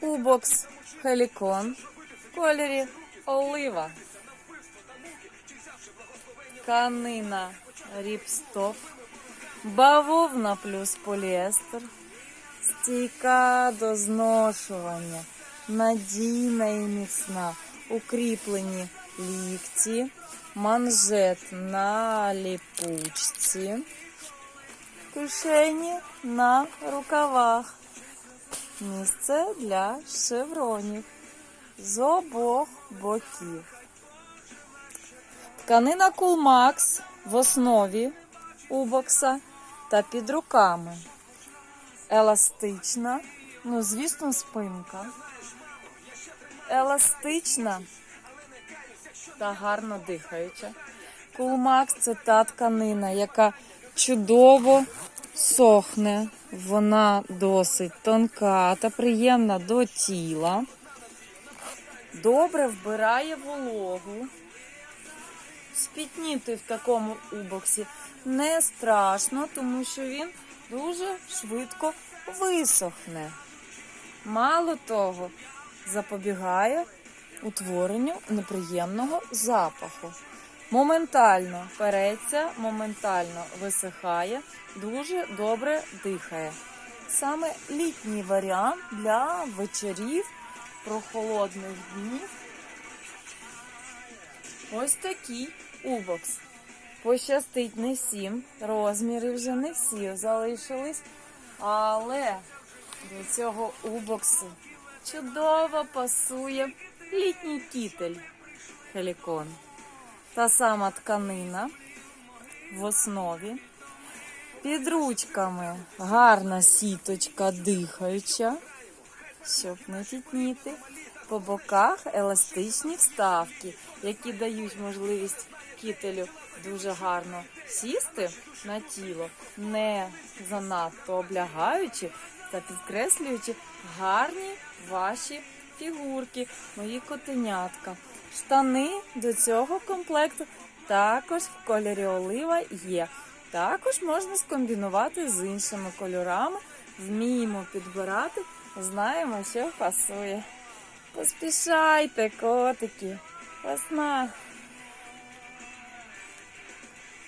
Убокс Хелікон в кольорі олива. Тканина ріпстоп. Бавовна плюс поліестер. Стійка до зношування. Надійна і міцна. Укріплені лікті. Манжет на ліпучці. Кишені на рукавах. Місце для шевронів з обох боків. Тканина Кулмакс в основі убокса та під руками. Еластична, ну, звісно, спинка. Еластична та гарно дихаюча. Кулмакс це та тканина, яка чудово сохне. Вона досить тонка та приємна до тіла. Добре вбирає вологу. Спітніти в такому убоксі не страшно, тому що він дуже швидко висохне. Мало того, запобігає утворенню неприємного запаху. Моментально переться, моментально висихає, дуже добре дихає. Саме літній варіант для вечорів прохолодних днів. Ось такий убокс. Пощастить не всім, розміри вже не всі залишились, але до цього убоксу чудово пасує літній кітель Хелікон. Та сама тканина в основі. Під ручками гарна сіточка дихаюча, щоб не тітніти. По боках еластичні вставки, які дають можливість кітелю дуже гарно сісти на тіло, не занадто облягаючи та підкреслюючи гарні ваші фігурки, мої котенятка. Штани до цього комплекту також в кольорі олива є. Також можна скомбінувати з іншими кольорами. Вміємо підбирати, знаємо, що пасує. Поспішайте, котики. Весна.